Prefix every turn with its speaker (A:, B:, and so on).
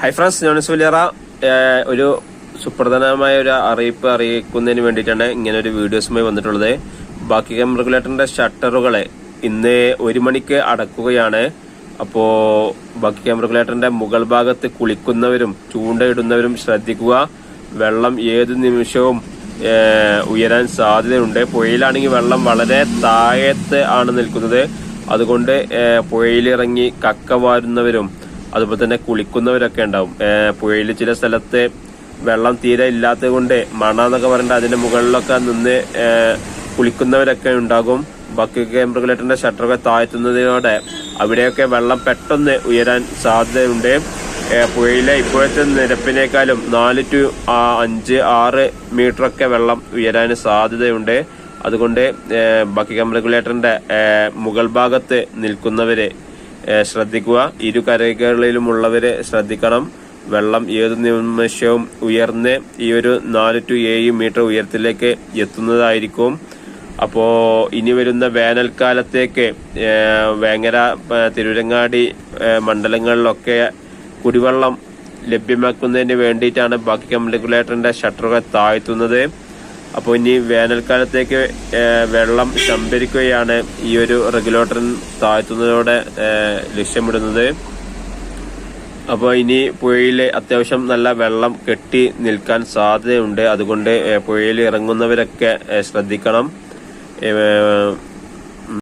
A: Hi friends ഞാൻ സുലിയറ ഒരു സുപ്രധാനമായ ഒരു അറിയിപ്പ് അറിയിക്കുന്നതിന് വേണ്ടിയിട്ടാണ് ഇങ്ങനെ ഒരു വീഡിയോസുമായി വന്നിട്ടുള്ളത്. ബാക്കി ക്യാം റെഗുലേറ്ററിന്റെ ഷട്ടറുകളെ ഇന്ന് ഒരു മണിക്ക് അടക്കുകയാണ്. അപ്പോൾ ബാക്കി ക്യാം റെഗുലേറ്ററിന്റെ മുകൾ ഭാഗത്ത് കുളിക്കുന്നവരും ചൂണ്ടയിടുന്നവരും ശ്രദ്ധിക്കുക. വെള്ളം ഏത് നിമിഷവും ഉയരാൻ സാധ്യതയുണ്ട്. പുഴയിലാണെങ്കിൽ വെള്ളം വളരെ താഴത്ത് ആണ് നിൽക്കുന്നത്. അതുകൊണ്ട് പുഴയിലിറങ്ങി കക്ക വാരുന്നവരും അതുപോലെ തന്നെ കുളിക്കുന്നവരൊക്കെ ഉണ്ടാവും. പുഴയിൽ ചില സ്ഥലത്ത് വെള്ളം തീരെ ഇല്ലാത്തത് കൊണ്ട് മണ എന്നൊക്കെ പറഞ്ഞിട്ട് അതിന്റെ മുകളിലൊക്കെ നിന്ന് കുളിക്കുന്നവരൊക്കെ ഉണ്ടാകും. ബാക്കി ക്യാമ്പ് റെഗുലേറ്ററിന്റെ ഷട്ടറൊക്കെ താഴ്ത്തുന്നതിനോടെ അവിടെയൊക്കെ വെള്ളം പെട്ടെന്ന് ഉയരാൻ സാധ്യതയുണ്ട്. പുഴയിലെ ഇപ്പോഴത്തെ നിരപ്പിനേക്കാളും നാല് ടു അഞ്ച് ആറ് മീറ്ററൊക്കെ വെള്ളം ഉയരാൻ സാധ്യതയുണ്ട്. അതുകൊണ്ട് ബാക്കി ബക്കറ്റ് റെഗുലേറ്ററിന്റെ മുകൾ ഭാഗത്ത് നിൽക്കുന്നവര് ശ്രദ്ധിക്കുക. ഇരു കരകളിലുമുള്ളവരെ ശ്രദ്ധിക്കണം. വെള്ളം ഏത് നിമിഷവും ഉയർന്ന് ഈ ഒരു നാല് ടു ഏഴ് മീറ്റർ ഉയരത്തിലേക്ക് എത്തുന്നതായിരിക്കും. അപ്പോൾ ഇനി വരുന്ന വേനൽക്കാലത്തേക്ക് വേങ്ങര തിരൂരങ്ങാടി മണ്ഡലങ്ങളിലൊക്കെ കുടിവെള്ളം ലഭ്യമാക്കുന്നതിന് വേണ്ടിയിട്ടാണ് ബാക്കി റെഗുലേറ്ററിന്റെ ഷട്ടറുകൾ താഴ്ത്തുന്നത്. അപ്പോൾ ഇനി വേനൽക്കാലത്തേക്ക് വെള്ളം സംഭരിക്കുകയാണ് ഈ ഒരു റെഗുലേറ്റർ താഴ്ത്തുന്നതോടെ ലക്ഷ്യമിടുന്നത്. അപ്പോൾ ഇനി പുഴയിൽ അത്യാവശ്യം നല്ല വെള്ളം കെട്ടി നിൽക്കാൻ സാധ്യതയുണ്ട്. അതുകൊണ്ട് പുഴയിൽ ഇറങ്ങുന്നവരൊക്കെ ശ്രദ്ധിക്കണം.